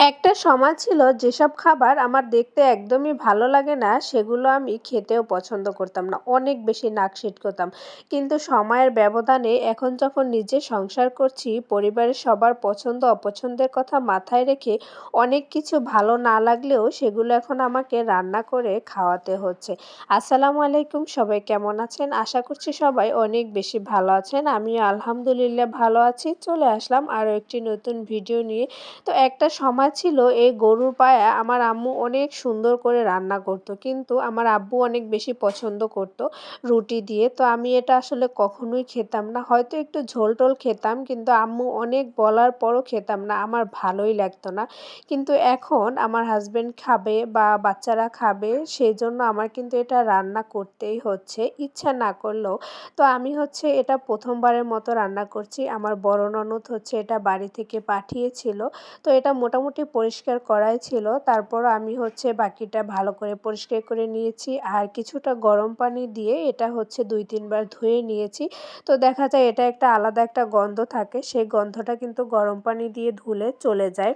একটা সময় ছিল যেসব খাবার আমার দেখতে একদমই ভালো লাগে না, সেগুলো আমি খেতেও পছন্দ করতাম না। অনেক বেশি নাক করতাম কিন্তু সময়ের ব্যবধানে এখন যখন নিজে সংসার করছি, পরিবারের সবার পছন্দ অপছন্দের কথা মাথায় রেখে অনেক কিছু ভালো না লাগলেও সেগুলো এখন আমাকে রান্না করে খাওয়াতে হচ্ছে। আসসালামু আলাইকুম, সবাই কেমন আছেন? আশা করছি সবাই অনেক বেশি ভালো আছেন। আমি আলহামদুলিল্লাহ ভালো আছি। চলে আসলাম আরও একটি নতুন ভিডিও নিয়ে। তো একটা সময় ছিল এই গরুর পায়া আমার আম্মু অনেক সুন্দর করে রান্না করতো। কিন্তু আমার আব্বু অনেক বেশি পছন্দ করতো রুটি দিয়ে। তো আমি এটা আসলে কখনোই খেতাম না। হয়তো একটু ঝোল টোল খেতাম, কিন্তু আম্মু অনেক বলার পরও খেতাম না। আমার ভালোই লাগতো না। কিন্তু এখন আমার হাজব্যান্ড খাবে বা বাচ্চারা খাবে সেই জন্য আমার কিন্তু এটা রান্না করতেই হচ্ছে। ইচ্ছা না করলেও। তো আমি হচ্ছে এটা প্রথমবারের মতো রান্না করছি। আমার বড় ননদ হচ্ছে এটা বাড়ি থেকে পাঠিয়েছিল। তো এটা মোটামুটি মোটামুটি পরিষ্কার করাই ছিল। তারপর আমি হচ্ছে বাকিটা ভালো করে পরিষ্কার করে নিয়েছি। আর কিছুটা গরম পানি দিয়ে এটা হচ্ছে দুই, তিনবার ধুয়ে নিয়েছি। তো দেখা যায় এটা একটা আলাদা একটা গন্ধ থাকে। সেই গন্ধটা কিন্তু গরম পানি দিয়ে ধুলে চলে যায়।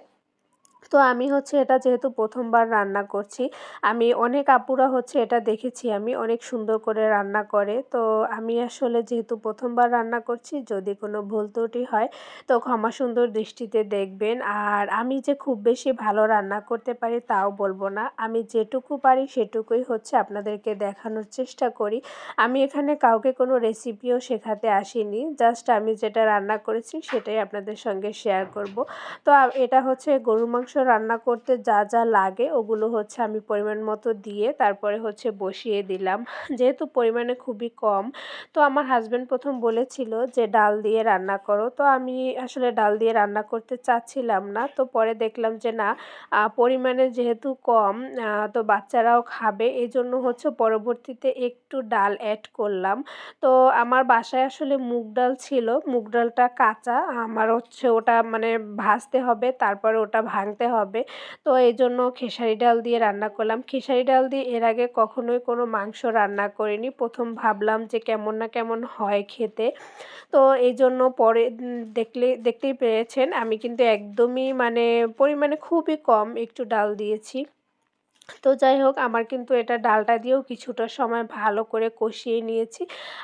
তো আমি হচ্ছে এটা যেহেতু প্রথমবার রান্না করছি, আমি অনেক আপুরা হচ্ছে এটা দেখেছি, আমি অনেক সুন্দর করে রান্না করে। তো আমি আসলে যেহেতু প্রথমবার রান্না করছি, যদি কোনো ভুল ত্রুটি হয়, তো ক্ষমা সুন্দর দৃষ্টিতে দেখবেন। আর আমি যে খুব বেশি ভালো রান্না করতে পারি তাও বলব না। আমি যেটুকু পারি সেটুকুই হচ্ছে আপনাদেরকে দেখানোর চেষ্টা করি। আমি এখানে কাউকে কোনো রেসিপিও শেখাতে আসিনি জাস্ট আমি যেটা রান্না করেছি সেটাই আপনাদের সঙ্গে শেয়ার করব। তো এটা হচ্ছে গরু মাংস মাংস রান্না করতে যা যা লাগে ওগুলো হচ্ছে আমি পরিমাণ মতো দিয়ে তারপরে হচ্ছে বসিয়ে দিলাম। যেহেতু পরিমাণে খুবই কম, তো আমার হাজব্যান্ড প্রথম বলেছিল যে, ডাল দিয়ে রান্না করো। তো আমি আসলে ডাল দিয়ে রান্না করতে চাচ্ছিলাম না। তো পরে দেখলাম যে, না পরিমাণে যেহেতু কম তো বাচ্চারাও খাবে। এই জন্য হচ্ছে পরবর্তীতে একটু ডাল অ্যাড করলাম। তো আমার বাসায় আসলে মুগ ডাল ছিল। মুগ ডালটা কাঁচা। আমার হচ্ছে ওটা মানে ভাজতে হবে। তারপরে ওটা ভাঙতে রাখতে হবে। তো এই জন্য খেসারি ডাল দিয়ে রান্না করলাম। খেসারি ডাল দিয়ে এর আগে কখনোই কোনো মাংস রান্না করিনি। প্রথম ভাবলাম যে কেমন না কেমন হয় খেতে। তো এই জন্য পরে দেখলে, দেখতেই পেয়েছেন আমি কিন্তু একদমই মানে পরিমাণে খুবই কম একটু ডাল দিয়েছি। তো যাই হোক, আমার কিন্তু এটা ডালটা দিয়েও কিছুটা সময় ভালো করে কষিয়ে নিয়েছি।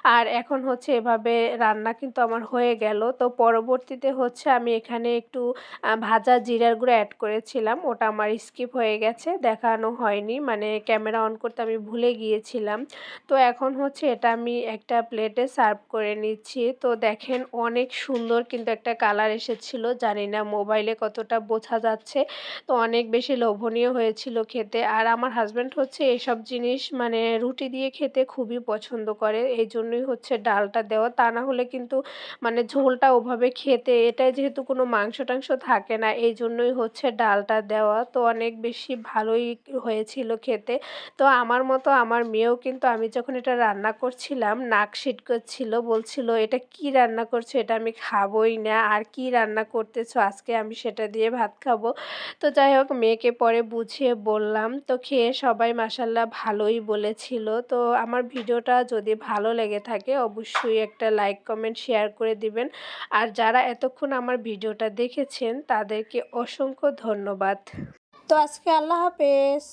আর এখন হচ্ছে এভাবে রান্না কিন্তু আমার হয়ে গেল। তো পরবর্তীতে হচ্ছে আমি এখানে একটু ভাজা জিরার গুঁড়ো অ্যাড করেছিলাম। ওটা আমার স্কিপ হয়ে গেছে, দেখানো হয়নি। মানে ক্যামেরা অন করতে আমি ভুলে গিয়েছিলাম। তো এখন হচ্ছে এটা আমি একটা প্লেটে সার্ভ করে নিচ্ছি। তো দেখেন অনেক সুন্দর কিন্তু একটা কালার এসেছিল। জানি না মোবাইলে কতটা বোঝা যাচ্ছে। তো অনেক বেশি লোভনীয় হয়েছিল খেতে। আর আমার হাজব্যান্ড হচ্ছে এসব জিনিস মানে রুটি দিয়ে খেতে খুবই পছন্দ করে। এই জন্যই হচ্ছে ডালটা দেওয়া। তা না হলে কিন্তু মানে ঝোলটা ওভাবে খেতে এটাই যেহেতু কোনো মাংস টাংস থাকে না, এই জন্যই হচ্ছে ডালটা দেওয়া। তো অনেক বেশি ভালোই হয়েছিল খেতে। তো আমার মতো আমার মেয়েও কিন্তু আমি যখন এটা রান্না করছিলাম, নাক সিট করছিল বলছিল, এটা কি রান্না করছ? এটা আমি খাবোই না। আর কি রান্না করতেছো? আজকে আমি সেটা দিয়ে ভাত খাব। তো যাই হোক, মেয়েকে পরে বুঝিয়ে বললাম তো খেয়ে সবাই মাসাল্লাহ ভালোই বলেছিল। তো আমার ভিডিওটা যদি ভালো লেগে থাকে অবশ্যই একটা লাইক কমেন্ট শেয়ার করে দিবেন। আর যারা এতক্ষণ আমার ভিডিওটা দেখেছেন তাদেরকে অসংখ্য ধন্যবাদ। তো আজকে আল্লাহ হাফেজ।